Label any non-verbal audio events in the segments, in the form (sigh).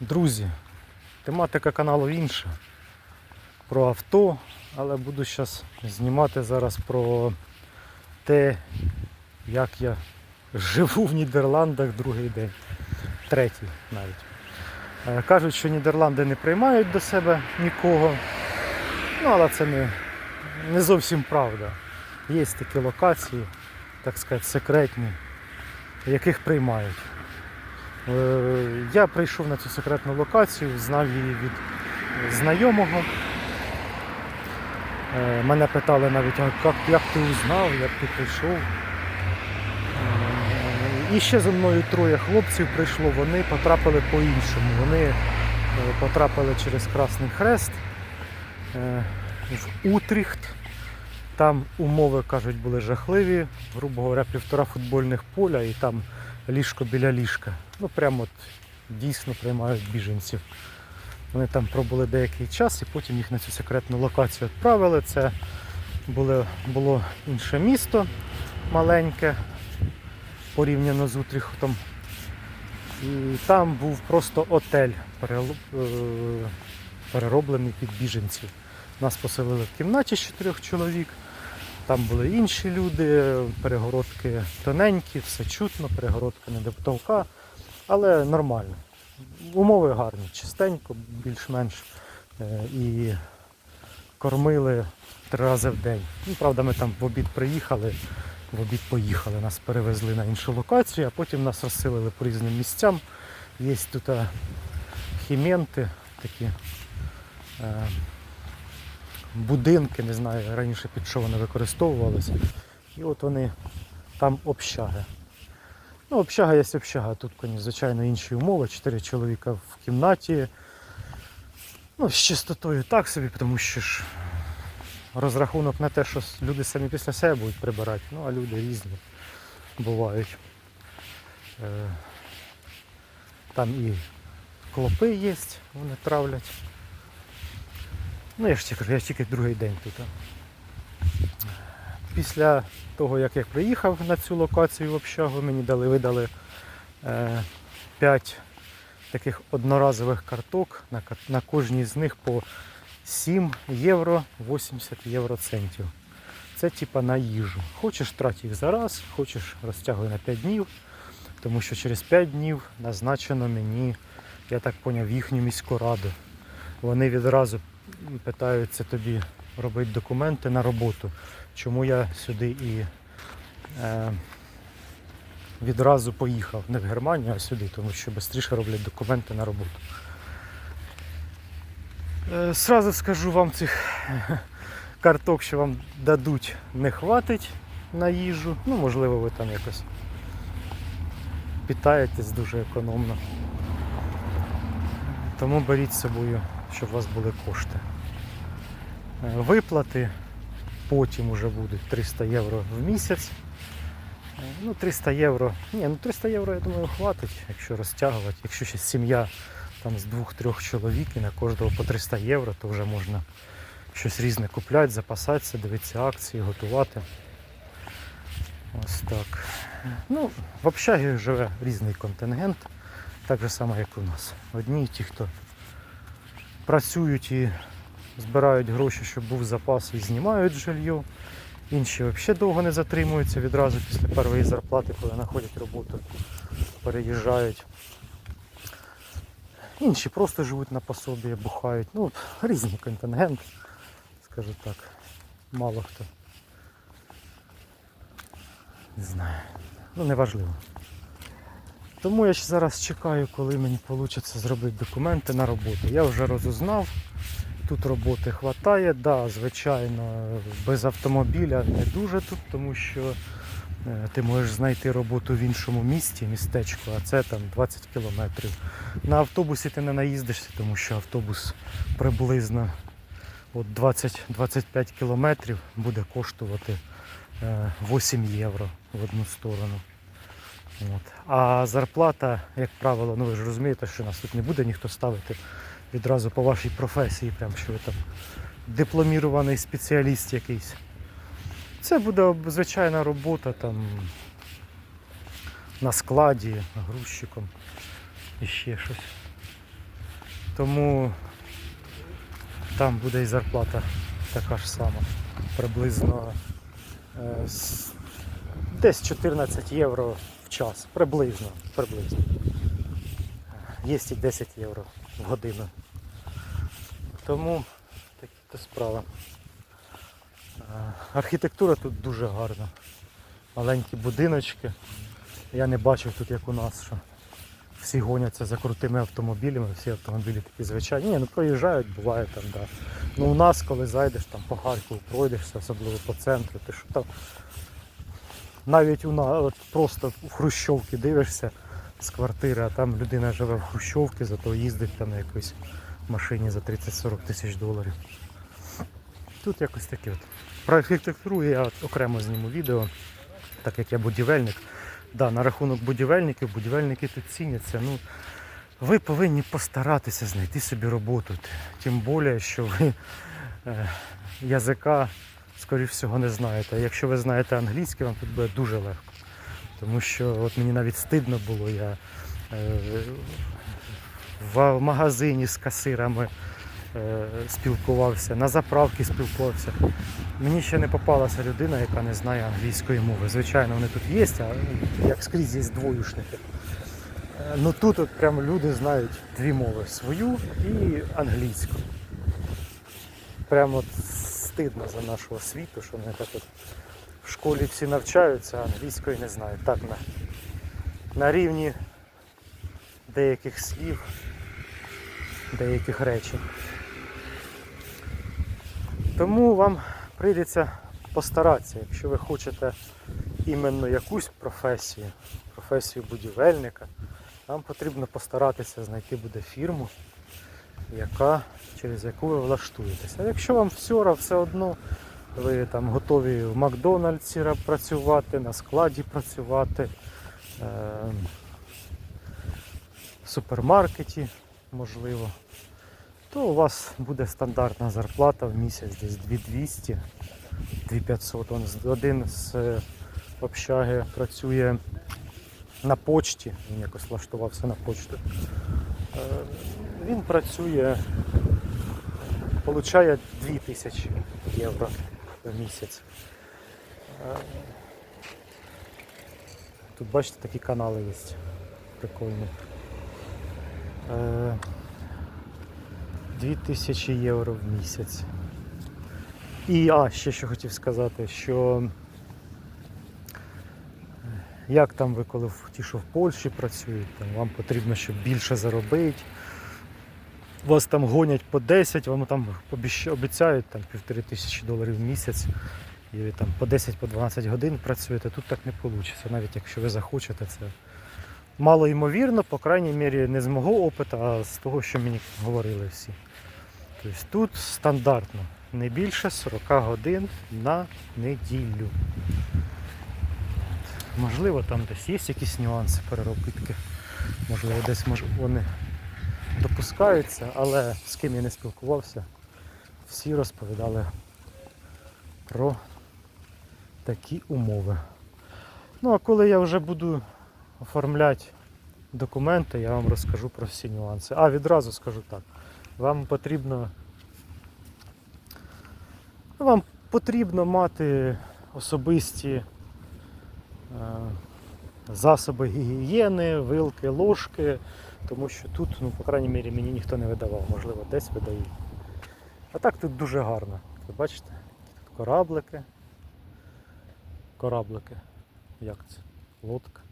Друзі, тематика каналу інша. Про авто, але буду зараз знімати зараз про те, як я живу в Нідерландах другий день, третій навіть. Е, Кажуть, що Нідерланди не приймають до себе нікого. Ну, але це не, не зовсім правда. Є такі локації, так сказати, секретні, яких приймають. Е, Я прийшов на цю секретну локацію, знав її від знайомого. Е, Мене питали навіть, як, як ти узнав, як ти прийшов. Е, І ще зі мною троє хлопців прийшло, вони потрапили по-іншому. Вони потрапили через Красний Хрест в Утріхт. Там умови, кажуть, були жахливі, грубо говоря, півтора футбольних поля і там ліжко біля ліжка. Ну прямо от дійсно приймають біженців. Вони там пробули деякий час і потім їх на цю секретну локацію відправили. Це було, було інше місто маленьке порівняно з Утріхтом. І там був просто отель е, перероблений під біженців. Нас поселили в кімнаті з чотирьох чоловік. Там були інші люди, перегородки тоненькі, все чутно, перегородка не до але нормально. Умови гарні, чистенько, більш-менш. Е, І кормили три рази в день. Ну, правда, ми там в обід приїхали, в обід поїхали. Нас перевезли на іншу локацію, а потім нас розселили по різним місцям. Є тут е, хіменти такі. е, будинки, не знаю раніше під що вони використовувалися. І от вони там общаги. Ну, общага є общага, тут, звичайно, інші умови. Чотири чоловіка в кімнаті. Ну, з чистотою так собі, тому що ж розрахунок на те, що люди самі після себе будуть прибирати, ну а люди різні бувають. Е, Там і клопи є, вони травлять. Ну, я ж тільки я тільки другий день тут. Після того, як я приїхав на цю локацію в общагу, мені дали, видали е, 5 таких одноразових карток. На, на кожній з них по 7 євро 80 євроцентів. Це типа на їжу. Хочеш трать їх зараз, хочеш розтягуй на 5 днів, тому що через 5 днів назначено мені, я так поняв, їхню міську раду. Вони відразу питаються тобі робити документи на роботу. Чому я сюди і е, відразу поїхав не в Германію, а сюди, тому що швидше роблять документи на роботу. Е, Сразу скажу вам цих (laughs) карток, що вам дадуть, не хватить на їжу. Ну, можливо, ви там якось питаєтесь дуже економно. Тому беріть з собою, щоб у вас були кошти. Е, Виплати потім вже будуть 300 євро в місяць. Ну, 300 євро. Ні, ну 300 євро, я думаю, хватить, якщо розтягувати. Якщо ще сім'я там з двох-трьох чоловік і на кожного по 300 євро, то вже можна щось різне купляти, запасатися, дивитися акції, готувати. Ось так. Ну, в общагі живе різний контингент, так же само, як у нас. Одні ті, хто працюють і збирають гроші, щоб був запас і знімають жилье. Інші взагалі довго не затримуються відразу після першої зарплати, коли знаходять роботу, переїжджають. Інші просто живуть на пособі, бухають. Ну, різний контингент, скажу так. Мало хто. Не знаю. Ну, неважливо. Тому я ще зараз чекаю, коли мені вийде зробити документи на роботу. Я вже розузнав, тут роботи вистачає. Да, звичайно, без автомобіля не дуже тут, тому що е, ти можеш знайти роботу в іншому місті, містечку, а це там 20 кілометрів. На автобусі ти не наїздишся, тому що автобус приблизно от 20-25 кілометрів буде коштувати е, 8 євро в одну сторону. От. А зарплата, як правило, ну ви ж розумієте, що нас тут не буде ніхто ставити відразу по вашій професії, прям що ви там дипломірований спеціаліст якийсь. Це буде звичайна робота там на складі, грузчиком і ще щось. Тому там буде і зарплата така ж сама. Приблизно е, десь 14 євро в час. Приблизно. приблизно. Є і 10 євро в годину. Тому такі то справи. Е, Архітектура тут дуже гарна. Маленькі будиночки. Я не бачив тут, як у нас, що всі гоняться за крутими автомобілями, всі автомобілі такі звичайні. Ні, ну проїжджають, буває там, да. Ну у нас, коли зайдеш там по Харкову, пройдешся, особливо по центру, ти що там навіть у нас от просто в Хрущовки дивишся з квартири, а там людина живе в Хрущовці, зато їздить там на якоїсь машині за 30-40 тисяч доларів. Тут якось таке от. Про архітектуру я окремо зніму відео, так як я будівельник. Да, на рахунок будівельників, будівельники тут ціняться. Ну, ви повинні постаратися знайти собі роботу. Тим більше, що ви е, язика, скоріш всього, не знаєте. Якщо ви знаєте англійський, вам тут буде дуже легко. Тому що от мені навіть стидно було, я е, в магазині з касирами е, спілкувався, на заправці спілкувався. Мені ще не попалася людина, яка не знає англійської мови. Звичайно, вони тут є, а як скрізь є двоюшники. Е, Ну тут от прям люди знають дві мови свою і англійську. Прямо стидно за нашого світу, що вони так от в школі всі навчаються, а англійської не знають. Так на, на рівні деяких слів, деяких речень. Тому вам прийдеться постаратися, якщо ви хочете іменно якусь професію, професію будівельника, вам потрібно постаратися знайти буде фірму, яка, через яку ви влаштуєтеся. А якщо вам все, все одно, ви там готові в Макдональдсі працювати, на складі працювати, е, в супермаркеті, можливо, то у вас буде стандартна зарплата в місяць десь 2200, 2500. Он один з е, общаги працює на почті, він якось влаштувався на почту. Е, Він працює, получає 2000 євро в місяць. Е, Тут бачите такі канали є. Прикольні. Е, 2000 євро в місяць. І а, ще що хотів сказати, що е, як там ви коли ті, що в Польщі працюють, там, вам потрібно, щоб більше заробити. Вас там гонять по 10, вам там обіцяють там, півтори тисячі доларів в місяць. І ви там по 10-12 годин працюєте, тут так не вийде, навіть якщо ви захочете це. Мало ймовірно, по крайній мірі, не з мого опиту, а з того, що мені говорили всі. Тобто тут стандартно не більше 40 годин на неділю. Можливо, там десь є якісь нюанси переробітки. Можливо, десь мож... вони допускаються, але з ким я не спілкувався, всі розповідали про такі умови. Ну а коли я вже буду оформляти документи, я вам розкажу про всі нюанси. А, відразу скажу так. Вам потрібно. Вам потрібно мати особисті е, засоби гігієни, вилки, ложки, тому що тут, ну, по крайній мірі, мені ніхто не видавав, можливо, десь видають. А так тут дуже гарно. Ви бачите? Тут кораблики. Кораблики. Як це? Лодка.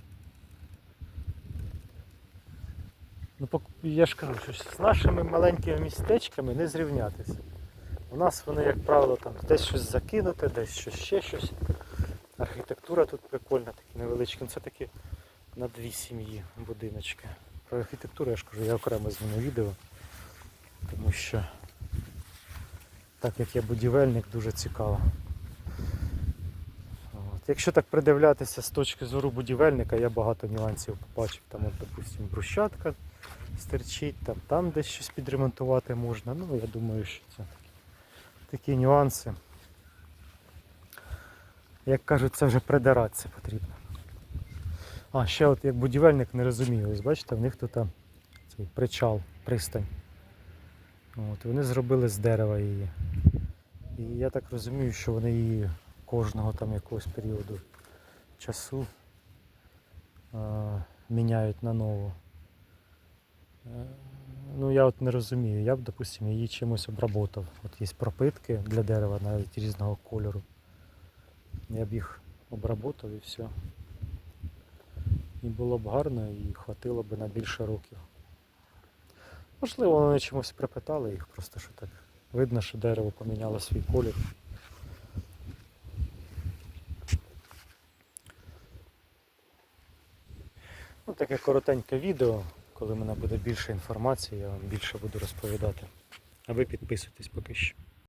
Ну, я ж кажу, що з нашими маленькими містечками не зрівнятися. У нас вони, як правило, там десь щось закинуте, десь щось ще щось. Архітектура тут прикольна, такі невеличкі. Це такі на дві сім'ї будиночки. Про архітектуру я ж кажу, я окремо зніму відео, тому що так як я будівельник, дуже цікаво. От. Якщо так придивлятися з точки зору будівельника, я багато нюансів побачив. Там, от, допустим, брусчатка стерчить, там, там десь щось підремонтувати можна. Ну, я думаю, що це такі, нюанси. Як кажуть, це вже придиратися потрібно. А, ще от як будівельник не розумію, ось бачите, в них тут там цей причал, пристань. От, вони зробили з дерева її. І я так розумію, що вони її кожного там якогось періоду часу е, міняють на нову. Ну я от не розумію. Я б, допустимо, її чимось обработав. От є пропитки для дерева навіть різного кольору. Я б їх обработав і все. І було б гарно і хватило б на більше років. Можливо, вони чимось припитали їх, просто що так. Видно, що дерево поміняло свій колір. Ну, таке коротеньке відео. Коли в мене буде більше інформації, я вам більше буду розповідати. А ви підписуйтесь поки що.